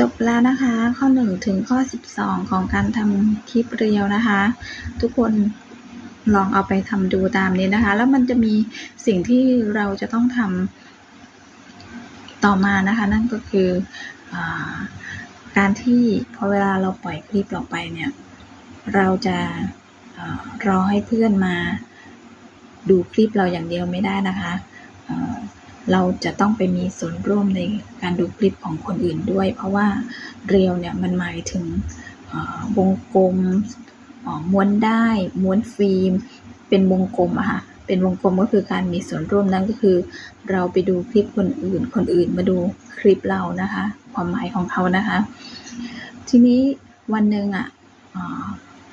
จบแล้วนะคะ ข้อ 1 ถึงข้อ 12 ของการทำคลิปเรียวนะคะ ทุกคนลองเอาไปทำดูตามนี้นะคะ แล้วมันจะมีสิ่งที่เราจะต้องทำต่อมานะคะ นั่นก็คืออการที่พอเวลาเราปล่อยคลิปออกไปเนี่ย เราจะรอให้เพื่อนมาดูคลิปเราอย่างเดียวไม่ได้นะคะ เราจะต้องไปมีส่วนร่วมในการดูคลิปของคนอื่นด้วย เพราะว่าเรียวเนี่ยมันหมายถึงวงกลมม้วนได้ม้วนฟิล์ม เป็นวงกลมอะค่ะเป็นวงกลมก็คือการมีส่วนร่วมนั่นก็คือ เราไปดูคลิปคนอื่น คนอื่นมาดูคลิปเรานะคะ ความหมายของเขานะคะ ทีนี้วันหนึ่งอะเอ่อ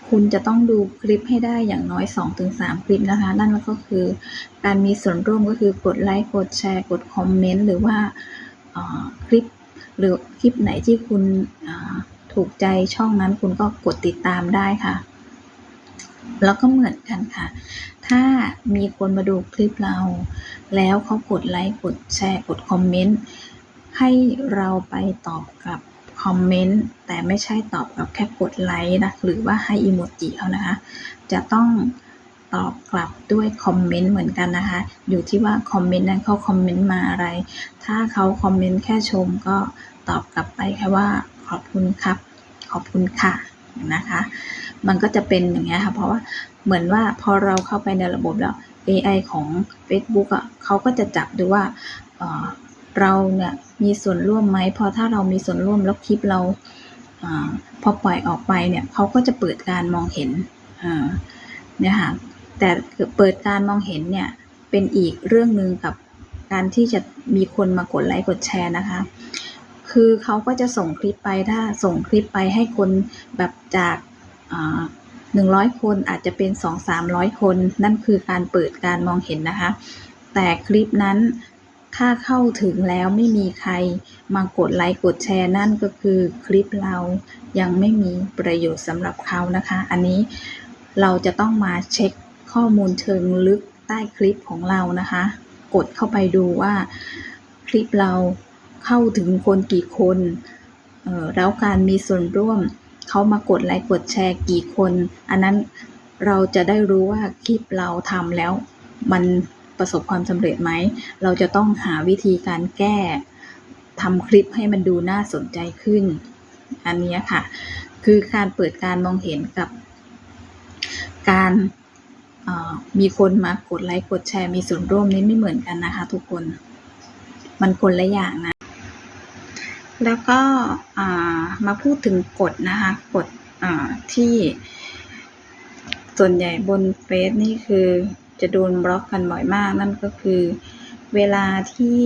คุณจะต้องดูคลิปให้ได้อย่างน้อย 2-3 คลิปนะคะ นั่นก็คือการมีส่วนร่วมก็คือกดไลค์กดแชร์กดคอมเมนต์หรือว่าคลิปหรือคลิปไหนที่คุณถูกใจช่องนั้นคุณก็กดติดตามได้ค่ะ แล้วก็เหมือนกันค่ะ ถ้ามีคนมาดูคลิปเรา แล้วเขากดไลค์กดแชร์กดคอมเมนต์ให้เราไปตอบกลับ คอมเมนต์แต่ไม่ใช่ตอบกับแค่กดไลค์นะหรือว่าให้อีโมจิเขานะคะ จะต้องตอบกลับด้วยคอมเมนต์เหมือนกันนะคะ อยู่ที่ว่าคอมเมนต์นั้นเขาคอมเมนต์มาอะไร ถ้าเขาคอมเมนต์แค่ชมก็ตอบกลับไปแค่ว่าขอบคุณครับ ขอบคุณค่ะนะคะ มันก็จะเป็นอย่างเงี้ยค่ะ เพราะว่าเหมือนว่าพอเราเข้าไปในระบบแล้ว AI ของ Facebook อะเขาก็จะจับดูว่า เราเนี่ยมีส่วนร่วมไหมพอถ้าเรามีส่วนร่วมแล้วคลิปเราอพอปล่อยออกไปเนี่ยเขาก็จะเปิดการมองเห็นเนี่ยค่ะแต่เปิดการมองเห็นเนี่ยเป็นอีกเรื่องหนึ่งกับการที่จะมีคนมากดไลค์กดแชร์นะคะ คือเขาก็จะส่งคลิปไปถ้าส่งคลิปไปให้คนแบบจากหนึ่งร้อยคนอาจจะเป็นสองสามร้อยคน นั่นคือการเปิดการมองเห็นนะคะ แต่คลิปนั้น ถ้าเข้าถึงแล้วไม่มีใครมากดไลค์กดแชร์นั่นก็คือคลิปเรายังไม่มีประโยชน์สำหรับเขานะคะ อันนี้เราจะต้องมาเช็คข้อมูลเชิงลึกใต้คลิปของเรานะคะ กดเข้าไปดูว่าคลิปเราเข้าถึงคนกี่คนออแล้วการมีส่วนร่วมเขามากดไลค์กดแชร์กี่คน อันนั้นเราจะได้รู้ว่าคลิปเราทำแล้วมัน ประสบความสำเร็จไหม เราจะต้องหาวิธีการแก้ทำคลิปให้มันดูน่าสนใจขึ้น อันนี้ค่ะ คือการเปิดการมองเห็นกับการมีคนมากดไลค์กดแชร์มีส่วนร่วมนี้ไม่เหมือนกันนะคะ ทุกคน มันคนละอย่างนะ แล้วก็มาพูดถึงกฎนะคะกฎที่ส่วนใหญ่บนเฟซนี่คือ จะโดนบล็อกกันบ่อยมาก นั่นก็คือเวลาที่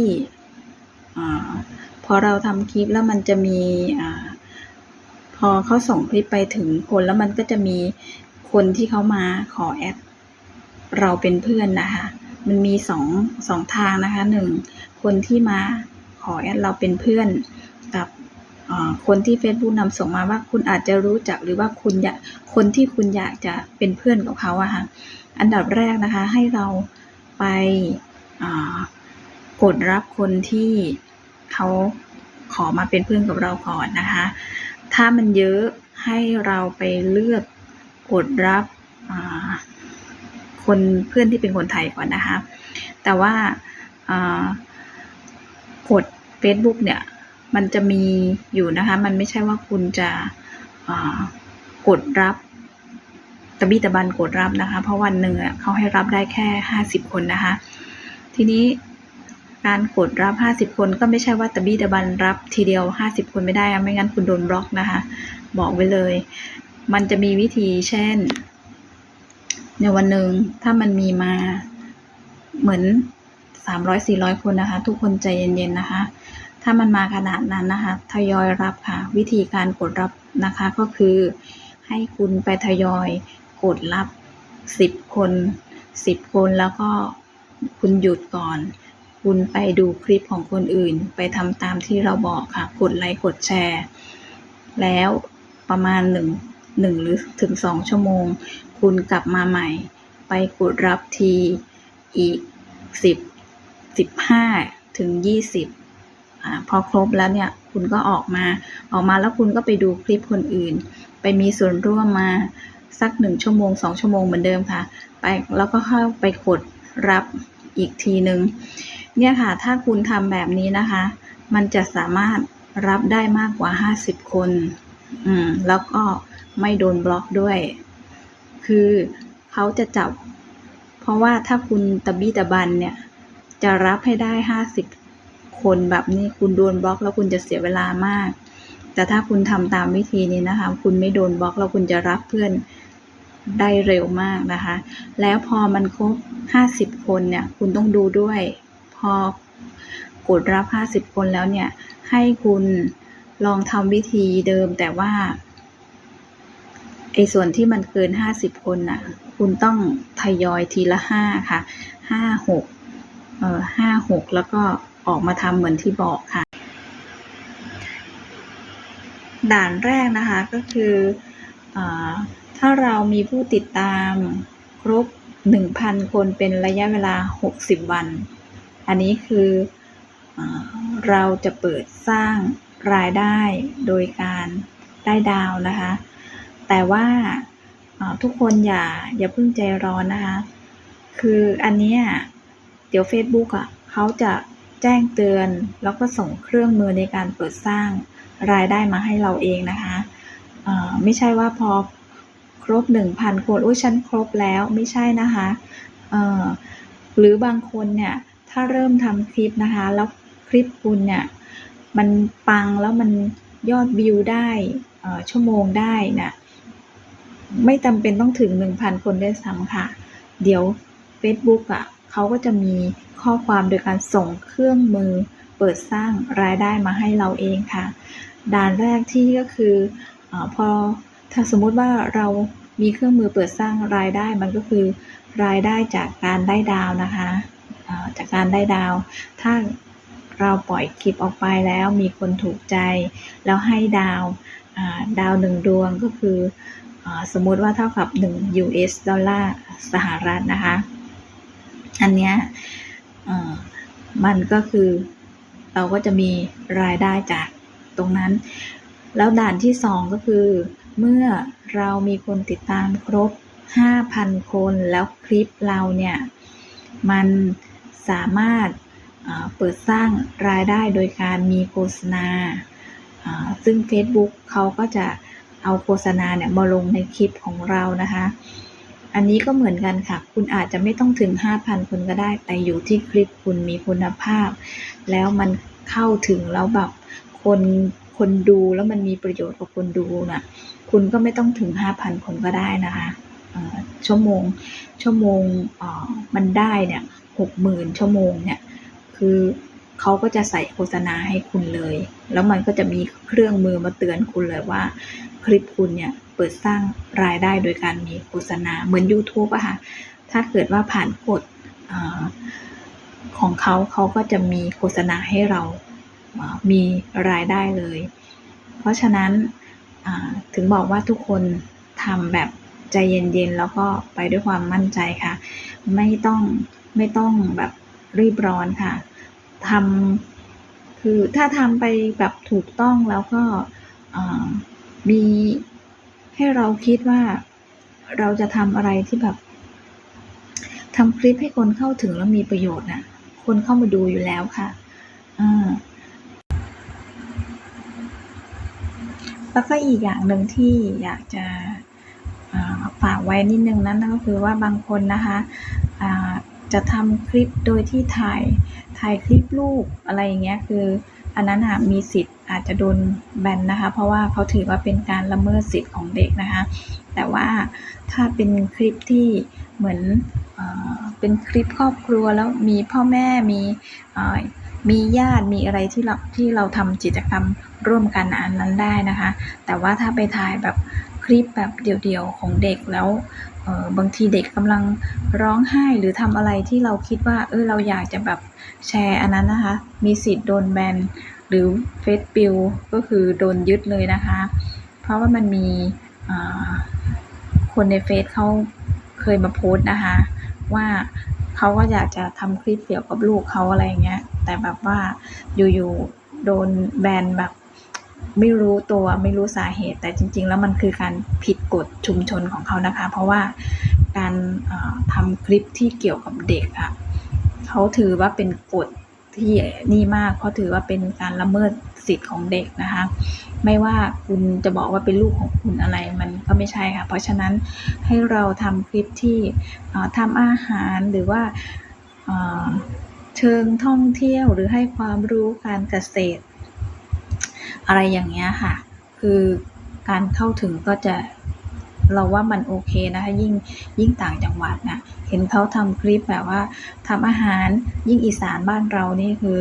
อพอเราทำคลิปแล้วมันจะมีอพอเขาส่งคลิปไปถึงคนแล้วมันก็จะมีคนที่เขามาขอแอดเราเป็นเพื่อนนะคะ มันมีสองสองทางนะคะหนึ่งคนที่มาขอแอดเราเป็นเพื่อน คนที่ Facebook นำส่งมาว่าคุณอาจจะรู้จักหรือว่าคุณอยากคนที่คุณอยากจะเป็นเพื่อนกับเขาอะค่ะอันดับแรกนะคะให้เราไปกดรับคนที่เขาขอมาเป็นเพื่อนกับเราก่อนนะคะ ถ้ามันเยอะให้เราไปเลือกกดรับคนเพื่อนที่เป็นคนไทยก่อนนะคะ แต่ว่าอ่ากด Facebook เนี่ย มันจะมีอยู่นะคะ มันไม่ใช่ว่าคุณจะกดรับตะบี้ตะบันกดรับนะคะ เพราะวันหนึ่งเขาให้รับได้แค่ห้าสิบคนนะคะ ทีนี้การกดรับห้าสิบคนก็ไม่ใช่ว่าตะบี้ตะบันรับทีเดียวห้าสิบคนไม่ได้ ไม่งั้นคุณโดนบล็อกนะคะ บอกไว้เลย มันจะมีวิธีเช่น ในวันหนึ่งถ้ามันมีมาเหมือนสามร้อยสี่ร้อยคนนะคะ ทุกคนใจเย็นๆนะคะ ถ้ามันมาขนาดนั้นนะคะทยอยรับค่ะ วิธีการกดรับนะคะก็คือให้คุณไปทยอยกดรับสิบคนสิบคนแล้วก็คุณหยุดก่อน คุณไปดูคลิปของคนอื่น ไปทำตามที่เราบอกค่ะ กดไลค์กดแชร์ แล้วประมาณหนึ่งหนึ่งหรือถึงสองชั่วโมง คุณกลับมาใหม่ ไปกดรับทีอีกสิบสิบห้าถึงยี่สิบ อพอครบแล้วเนี่ยคุณก็ออกมา ออกมาแล้วคุณก็ไปดูคลิปคนอื่น ไปมีส่วนร่วมมาสักหนึ่งชั่วโมงสองชั่วโมงเหมือนเดิมค่ะ ไปแล้วก็เข้าไปกดรับอีกทีหนึ่งเนี่ยค่ะ ถ้าคุณทำแบบนี้นะคะ มันจะสามารถรับได้มากกว่า 50 คน อืม แล้วก็ไม่โดนบล็อกด้วย คือเขาจะจับ เพราะว่าถ้าคุณตะบี้ตะบันเนี่ย จะรับให้ได้ 50 คนแบบนี้คุณโดนบล็อกแล้วคุณจะเสียเวลามาก แต่ถ้าคุณทำตามวิธีนี้นะคะ คุณไม่โดนบล็อกแล้วคุณจะรับเพื่อนได้เร็วมากนะคะ แล้วพอมันครบ 50 คนเนี่ย คุณต้องดูด้วย พอกดรับ 50 คนแล้วเนี่ย ให้คุณลองทำวิธีเดิมแต่ว่าไอ้ส่วนที่มันเกิน 50 คนน่ะ คุณต้องทยอยทีละ 5 ค่ะ 5 6 เอ่อ5 6 แล้วก็ ออกมาทำเหมือนที่บอกค่ะ ด่านแรกนะคะก็คืออถ้าเรามีผู้ติดตามครบ 1,000 คนเป็นระยะเวลา 60 วัน อันนี้คืออเราจะเปิดสร้างรายได้โดยการได้ดาวนะคะ แต่ว่าทุกคนอย่าอย่าเพิ่งใจร้อนนะคะ คืออันนี้เดี๋ยว Facebook อะเขาจะ แจ้งเตือน แล้วก็ส่งเครื่องมือในการเปิดสร้างรายได้มาให้เราเองนะคะไม่ใช่ว่าพอครบ 1,000 คนโอ้ยฉันครบแล้วไม่ใช่นะคะหรือบางคนเนี่ยถ้าเริ่มทำคลิปนะคะ แล้วคลิปคุณเนี่ยมันปังแล้วมันยอดวิวได้ชั่วโมงได้น่ะไม่จำเป็นต้องถึง 1,000 คนได้ซ้ำค่ะ เดี๋ยว Facebook อะ เขาก็จะมีข้อความโดยการส่งเครื่องมือ เปิดสร้างรายได้มาให้เราเองค่ะ ด่านแรกที่ก็คืออพอถ้าสมมุติว่าเรามีเครื่องมือเปิดสร้างรายได้มันก็คือ รายได้จากการได้ดาวนะคะจากการได้ดาว ถ้าเราปล่อยคลิปออกไปแล้วมีคนถูกใจ แล้วให้ดาวดาวหนึ่งดวงก็คืออสมมุติว่าเท่ากับ 1 US ดอลลาร์สหรัฐนะคะ อันเนี้ยมันก็คือเราก็จะมีรายได้จากตรงนั้น แล้วด่านที่ 2 ก็คือ เมื่อเรามีคนติดตามครบ 5,000 คนแล้วคลิปเราเนี่ย มันสามารถเปิดสร้างรายได้โดยการมีโฆษณาอ่าซึ่ง Facebook เขาก็จะเอาโฆษณาเนี่ยมาลงในคลิปของเรานะคะ อันนี้ก็เหมือนกันค่ะ คุณอาจจะไม่ต้องถึง 5,000 คนก็ได้ แต่อยู่ที่คลิปคุณมีคุณภาพ แล้วมันเข้าถึงแล้วแบบคนคนดูแล้วมันมีประโยชน์กับคนดูน่ะ คุณก็ไม่ต้องถึง 5,000 คนก็ได้นะคะชั่วโมง ชั่วโมงมันได้เนี่ย60,000ชั่วโมงเนี่ย คือ เขาก็จะใส่โฆษณาให้คุณเลย แล้วมันก็จะมีเครื่องมือมาเตือนคุณเลยว่า คลิปคุณเนี่ยเปิดสร้างรายได้โดยการมีโฆษณาเหมือน YouTube อะค่ะ ถ้าเกิดว่าผ่านกฎอของเขาเขาก็จะมีโฆษณาให้เรามีรายได้เลย เพราะฉะนั้นถึงบอกว่าทุกคนทำแบบใจเย็นๆ แล้วก็ไปด้วยความมั่นใจค่ะ ไม่ต้องไม่ต้องแบบรีบร้อนค่ะ ทำคือถ้าทำไปแบบถูกต้องแล้วก็มีให้เราคิดว่าเราจะทำอะไรที่แบบทำคลิปให้คนเข้าถึงแล้วมีประโยชน์น่ะ คนเข้ามาดูอยู่แล้วค่ะอ่าแล้วก็อีกอย่างหนึ่งที่อยากจะฝากไว้นิดนึงนั้นก็คือว่าบางคนนะคะ จะทำคลิปโดยที่ถ่ายถ่ายคลิปลูกอะไรอย่างเงี้ยคือ อันนั้นอะมีสิทธิ์อาจจะโดนแบนนะคะ เพราะว่าเขาถือว่าเป็นการละเมิดสิทธิ์ของเด็กนะคะ แต่ว่าถ้าเป็นคลิปที่เหมือนเอเป็นคลิปครอบครัวแล้วมีพ่อแม่มีมีญาติมีอะไรที่เราที่เราทำกิจกรรมร่วมกันอันนั้นได้นะคะ แต่ว่าถ้าไปถ่ายแบบ ลิปแบบเดี่ยวๆของเด็กแล้วบางทีเด็กกำลังร้องไห้หรือทำอะไรที่เราคิดว่าเออเราอยากจะแบบแชร์อันนั้นนะคะ มีสิทธิ์โดนแบนหรือเฟซปิลก็คือโดนยึดเลยนะคะ เพราะว่ามันมีคนในเฟซเขาเคยมาโพสต์นะคะ ว่าเขาก็อยากจะทำคลิปเกี่ยวกับลูกเขาอะไรอย่างเงี้ยแต่แบบว่าอยู่ๆโดนแบนแบบ ไม่รู้ตัวไม่รู้สาเหตุ แต่จริง ๆ แล้วมันคือการผิดกฎชุมชนของเขานะคะ เพราะว่าการเอ่อทำคลิปที่เกี่ยวกับเด็กอะเขาถือว่าเป็นกฎที่นี่มากเพราะถือว่าเป็นการละเมิดสิทธิ์ของเด็กนะคะ ไม่ว่าคุณจะบอกว่าเป็นลูกของคุณอะไรมันก็ไม่ใช่ค่ะ เพราะฉะนั้นให้เราทำคลิปที่เอ่อทำอาหารหรือว่าเชิงท่องเที่ยวหรือให้ความรู้การเกษตร อะไรอย่างเงี้ยค่ะ คือการเข้าถึงก็จะเราว่ามันโอเคนะคะยิ่งยิ่งต่างจังหวัดนะเห็นเขาทำคลิปแบบว่าทำอาหารยิ่งอีสานบ้านเรานี่คือ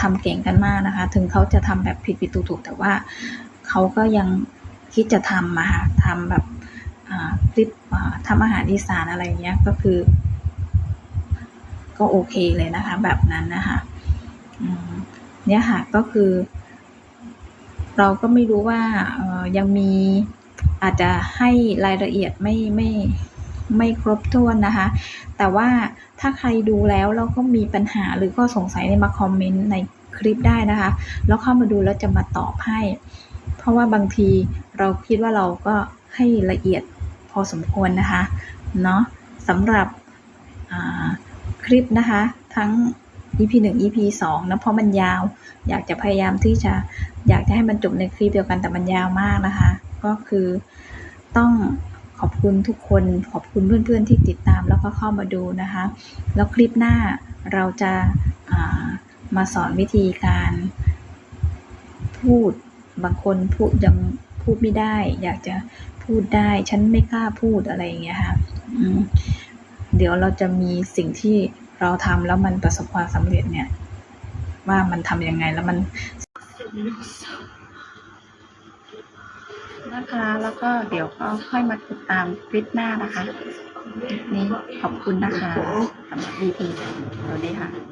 ทำเก่งกันมากนะคะ ถึงเขาจะทำแบบผิดผิดถูกถูกแต่ว่าเขาก็ยังคิดจะทำมาค่ะทำแบบคลิปทำอาหารอีสานอะไรเงี้ยก็คือ ก็โอเคเลยนะคะ แบบนั้นนะคะเนี่ยค่ะก็คือ เราก็ไม่รู้ว่ายังมีอาจจะให้รายละเอียดไม่ไม่ไม่ครบถ้วนนะคะ แต่ว่าถ้าใครดูแล้วแล้วก็มีปัญหาหรือก็สงสัยเนี่ยมาคอมเมนต์ในคลิปได้นะคะ แล้วเข้ามาดูแล้วจะมาตอบให้ เพราะว่าบางทีเราคิดว่าเราก็ให้ละเอียดพอสมควรนะคะ เนาะสำหรับคลิปนะคะ ทั้ง EP 1 EP 2นะเพราะมันยาว อยากจะพยายามที่จะอยากจะให้มันจบในคลิปเดียวกันแต่มันยาวมากนะคะ ก็คือต้องขอบคุณทุกคน ขอบคุณเพื่อนๆที่ติดตามแล้วก็เข้ามาดูนะคะ แล้วคลิปหน้าเราจะามาสอนวิธีการพูดบางคนพูดยังพูดไม่ได้ อยากจะพูดได้ ฉันไม่กล้าพูดอะไรอย่างเงี้ยค่ะเดี๋ยวเราจะมีสิ่งที่ เราทำแล้วมันประสบความสำเร็จเนี่ย ว่ามันทำยังไงแล้วมันนะคะ แล้วก็เดี๋ยวก็ค่อยมาติดตามคลิปหน้านะคะ นี้ขอบคุณนะคะสำหรับ EP สวัสดีค่ะ